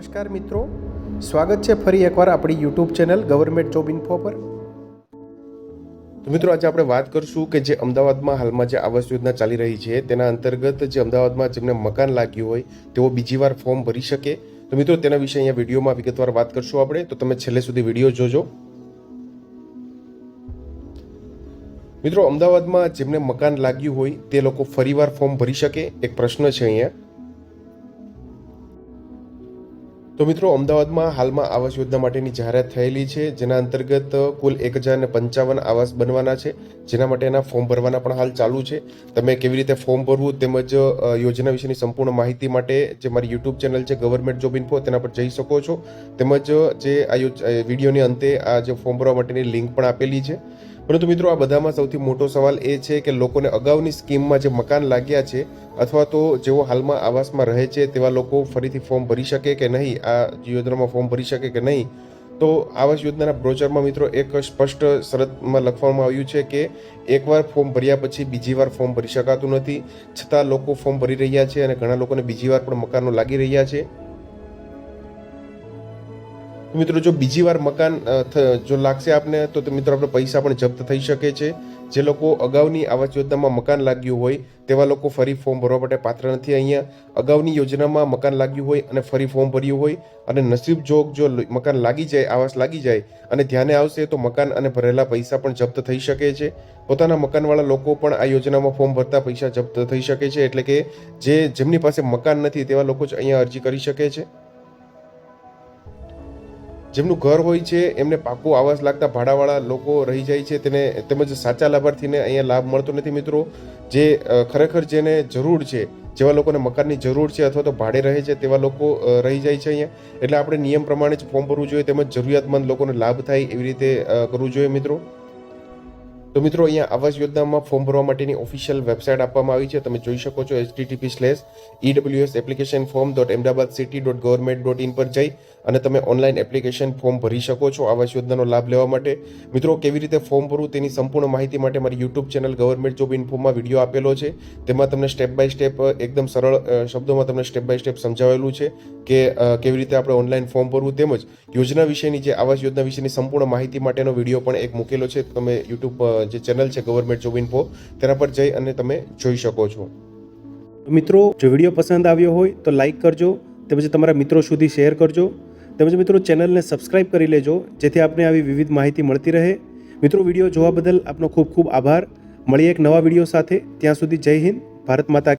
નમસ્કાર મિત્રો. સ્વાગત છે ફરી એકવાર આપણી YouTube channel government job info પર. તો મિત્રો, આજે આપણે વાત કરશું કે જે અમદાવાદમાં હાલમાં જે આવાસ યોજના ચાલી રહી છે, તેના અંતર્ગત જે અમદાવાદમાં જેમને મકાન લાગ્યું હોય, તેઓ બીજી વાર ફોર્મ ભરી શકે. તો મિત્રો, તેના વિશે અહીંયા વિડીયોમાં વિગતવાર વાત કરશું આપણે. તો તમે છેલ્લે સુધી વીડિયો જોજો. મિત્રો, અમદાવાદમાં જેમને મકાન લાગ્યું હોય, તે લોકો ફરીવાર ફોર્મ ભરી શકે. એક પ્રશ્ન છે અહીંયા. તો મિત્રો, અમદાવાદમાં હાલમાં આવાસ યોજના માટેની જાહેરાત થયેલી છે, જેના અંતર્ગત કુલ એક હજાર પંચાવન આવાસ બનવાના છે, જેના માટેના ફોર્મ ભરવાના પણ હાલ ચાલુ છે. તમે કેવી રીતે ફોર્મ ભરવું તેમજ યોજના વિશેની સંપૂર્ણ માહિતી માટે જે મારી યુટ્યુબ ચેનલ છે, ગવર્મેન્ટ જોબ ઇન્ફો, તેના પર જઈ શકો છો. તેમજ, જે આ વિડીયોની અંતે આ જે ફોર્મ ભરવા માટેની લિંક પણ આપેલી છે. પરંતુ મિત્રો આ બધામાં સૌથી મોટો સવાલ એ છે કે લોકોને અગાઉની સ્કીમમાં જે મકાન લાગ્યા છે અથવા તો જેઓ હાલમાં આવાસમાં રહે છે તેવા લોકો ફરીથી ફોર્મ ભરી શકે કે નહીં? આ યોજનામાં ફોર્મ ભરી શકે કે નહીં? તો આવાસ યોજનાના બ્રોચરમાં મિત્રો એક સ્પષ્ટ શરતમાં લખવામાં આવ્યું છે કે એકવાર ફોર્મ ભર્યા પછી બીજી વાર ફોર્મ ભરી શકાતું નથી. છતાં લોકો ફોર્મ ભરી રહ્યા છે અને ઘણા લોકોને બીજી વાર પણ મકાનો લાગી રહ્યા છે. મિત્રો, જો બીજી વાર મકાન જો લાગશે આપને, તો મિત્રો, આપણે પૈસા પણ જપ્ત થઈ શકે છે. જે લોકો અગાઉની આવાસ યોજનામાં મકાન લાગ્યું હોય, તેવા લોકો ફરી ફોર્મ ભરવા માટે પાત્ર નથી અહીંયા. અગાઉની યોજનામાં મકાન લાગ્યું હોય અને ફરી ફોર્મ ભર્યું હોય, અને નસીબ જોગ જો મકાન લાગી જાય, આવાસ લાગી જાય, અને ધ્યાને આવશે, તો મકાન અને ભરેલા પૈસા પણ જપ્ત થઈ શકે છે. પોતાના મકાનવાળા લોકો પણ આ યોજનામાં ફોર્મ ભરતા પૈસા જપ્ત થઈ શકે છે. એટલે કે જે, જેમની પાસે મકાન નથી, તેવા લોકો જ અહીંયા અરજી કરી શકે છે. જેમનું ઘર હોય છે, એમને પાકું આવાસ લાગતા ભાડાવાળા લોકો રહી જાય છે, તેને તેમજ સાચા લાભાર્થીને અહીંયા લાભ મળતો નથી મિત્રો. જે ખરેખર જેને જરૂર છે, જેવા લોકોને મકાનની જરૂર છે અથવા તો ભાડે રહે છે, તેવા લોકો રહી જાય છે અહીંયા. એટલે આપણે નિયમ પ્રમાણે જ ફોર્મ ભરવું જોઈએ, તેમજ જરૂરિયાતમંદ લોકોને લાભ થાય એવી રીતે કરવું જોઈએ મિત્રો. તો મિત્રો અહીંયા આવાસ યોજનામાં ફોર્મ ભરવા માટેની ઓફિશિયલ વેબસાઇટ આપવામાં આવી છે. તમે જોઈ શકો છો HTTP slash EWS application form dot Ahmedabad city dot government dot in પર જઈ અને તમે ઓનલાઈન એપ્લિકેશન ફોર્મ ભરી શકો છો આવાસ યોજનાનો લાભ લેવા માટે. મિત્રો, કેવી રીતે ફોર્મ ભરવું તેની સંપૂર્ણ માહિતી માટે મારી યુટ્યુબ ચેનલ ગવર્મેન્ટ જોબ ઇન્ફોમાં વીડિયો આપેલો છે. તેમાં તમને સ્ટેપ બાય સ્ટેપ એકદમ સરળ શબ્દોમાં તમને સ્ટેપ બાય સ્ટેપ સમજાવેલું છે કે કેવી રીતે આપણે ઓનલાઈન ફોર્મ ભરવું તેમજ યોજના વિશેની જે આવાસ યોજના વિશેની સંપૂર્ણ માહિતી માટેનો વીડિયો પણ એક મૂકેલો છે. તમે યુટ્યુબ જે ચેનલ છે ગવર્મેન્ટ જોબ ઇન્ફો, તેના પર જઈ અને તમે જોઈ શકો છો. મિત્રો, જો વીડિયો પસંદ આવ્યો હોય તો લાઈક કરજો, તેમજ તમારા મિત્રો સુધી શેર કરજો, તેમજ મિત્રો ચેનલને સબસ્ક્રાઇબ કરી લેજો, જેથી આપને આવી વિવિધ માહિતી મળતી રહે. મિત્રો, વીડિયો જોવા બદલ આપનો ખૂબ ખૂબ આભાર. મળીએ એક નવા વીડિયો સાથે. ત્યાં સુધી જય હિન્દ, ભારત માતા